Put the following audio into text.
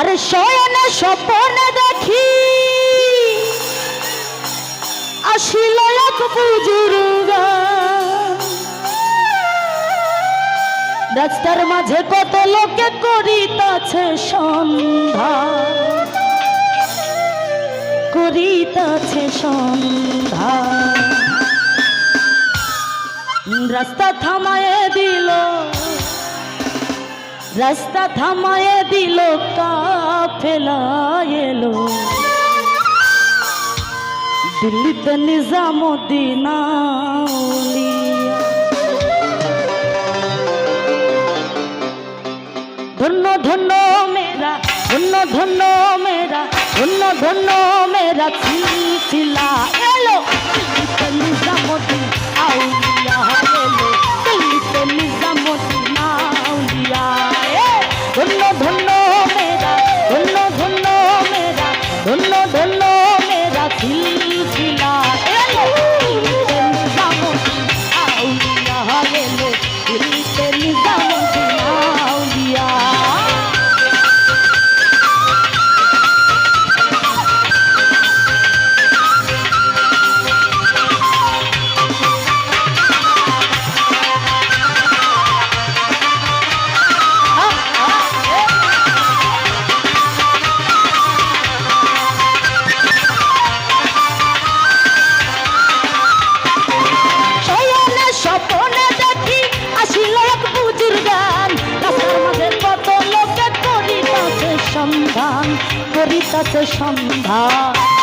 আরে শয়নে স্বপনে দেখি। আসিল এক রাস্তার মাঝে কত লোকে করিতাছে সন্ধ্যা। করিতাছে সন্ধ্যা। রাস্তা থামায় দিল রাস্তা থামায়ে দিল কাফেলা এলো। দিল্লিতে নিজামুদ্দিন ধন্য ধন্য মেরা ধন্য ধন্য মেরা ধন্য ধন্য মেরা সিলসিলা এলো। নিজামুদ্দিন আউলিয়া। করিতাছে সন্ধান